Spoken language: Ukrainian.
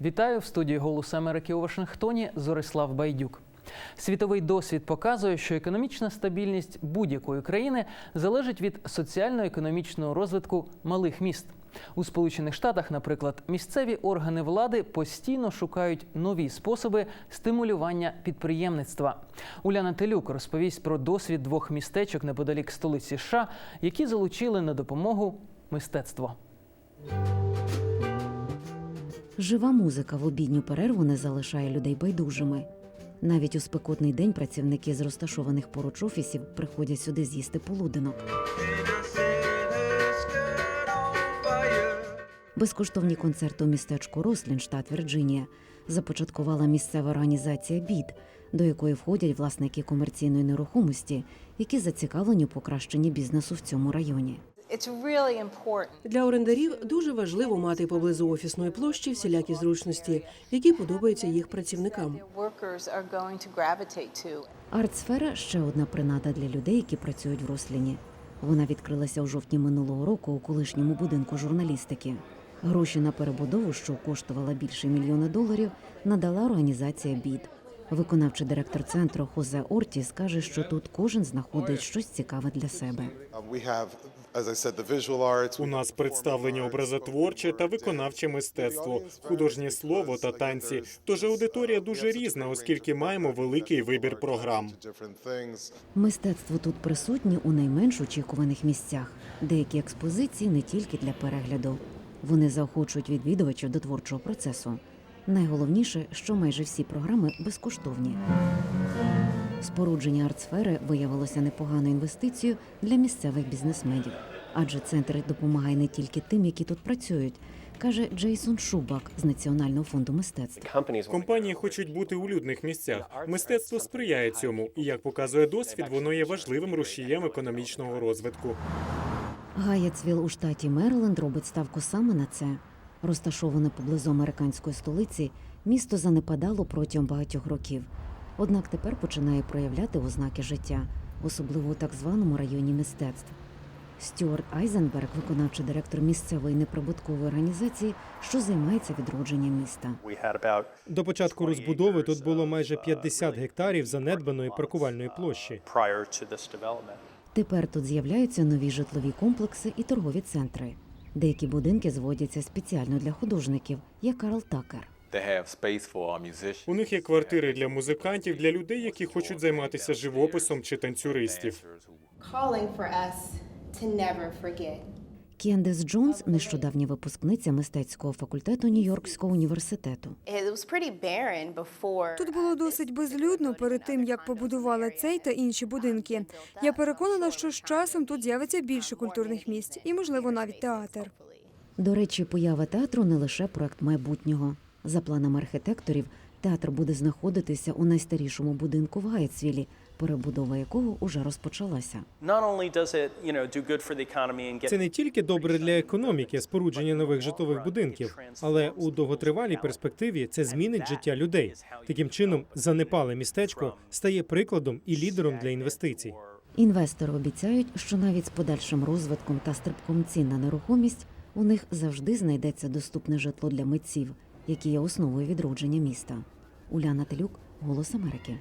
Вітаю в студії Голос Америки у Вашингтоні. Зорислав Байдюк. Світовий досвід показує, що економічна стабільність будь-якої країни залежить від соціально-економічного розвитку малих міст. У Сполучених Штатах, наприклад, місцеві органи влади постійно шукають нові способи стимулювання підприємництва. Уляна Телюк розповість про досвід двох містечок неподалік столиці США, які залучили на допомогу мистецтво. Жива музика в обідню перерву не залишає людей байдужими. Навіть у спекотний день працівники з розташованих поруч офісів приходять сюди з'їсти полуденок. Безкоштовні концерти у містечку Рослін, штат Вірджинія, започаткувала місцева організація БІД, до якої входять власники комерційної нерухомості, які зацікавлені у покращенні бізнесу в цьому районі. It's really. Для орендарів дуже важливо мати поблизу офісної площі всілякі зручності, які подобаються їх працівникам. Your workers are going to gravitate to. Арт-сфера ще одна принада для людей, які працюють в Росліні. Вона відкрилася у жовтні минулого року у колишньому будинку журналістики. Гроші на перебудову, що коштувала більше мільйона доларів, надала організація БІД. Виконавчий директор центру Хозе Ортіс каже, що тут кожен знаходить щось цікаве для себе. Uh, We have, as I said, the visual arts. У нас представлені образотворче та виконавче мистецтво, художнє слово та танці. Тож аудиторія дуже різна, оскільки маємо великий вибір програм. Мистецтво тут присутнє у найменш очікуваних місцях. Деякі експозиції не тільки для перегляду. Вони заохочують відвідувачів до творчого процесу. Найголовніше, що майже всі програми безкоштовні. Спорудження артсфери виявилося непоганою інвестицією для місцевих бізнесменів, адже центр допомагає не тільки тим, які тут працюють, каже Джейсон Шубак з Національного фонду мистецтв. Компанії хочуть бути у людних місцях. Мистецтво сприяє цьому, і як показує досвід, воно є важливим рушієм економічного розвитку. Гайетсвіл у штаті Мериленд робить ставку саме на це. Розташоване поблизу американської столиці, місто занепадало протягом багатьох років. Однак тепер починає проявляти ознаки життя, особливо у так званому районі мистецтв. Стюарт Айзенберг, виконавчий директор місцевої неприбуткової організації, що займається відродженням міста. До початку розбудови тут було майже 50 гектарів занедбаної паркувальної площі. this development. Тепер тут з'являються нові житлові комплекси і торгові центри. Деякі будинки зводяться спеціально для художників, як Карл Такер. They have space for our musicians. У них є квартири для музикантів, для людей, які хочуть займатися живописом чи танцюристів. Кендес Джонс, нещодавня випускниця мистецького факультету Нью-Йоркського університету. Тут було досить безлюдно перед тим, як побудували цей та інші будинки. Я переконана, що з часом тут з'явиться більше культурних місць і, можливо, навіть театр. До речі, поява театру не лише проект майбутнього. За планами архітекторів, театр буде знаходитися у найстарішому будинку в Гайцвілі, перебудова якого уже розпочалася. Це не тільки добре для економіки, спорудження нових житлових будинків, але у довготривалій перспективі це змінить життя людей. Таким чином, занепале містечко стає прикладом і лідером для інвестицій. Інвестори обіцяють, що навіть з подальшим розвитком та стрибком цін на нерухомість у них завжди знайдеться доступне житло для митців, які є основою відродження міста. Уляна Телюк, Голос Америки.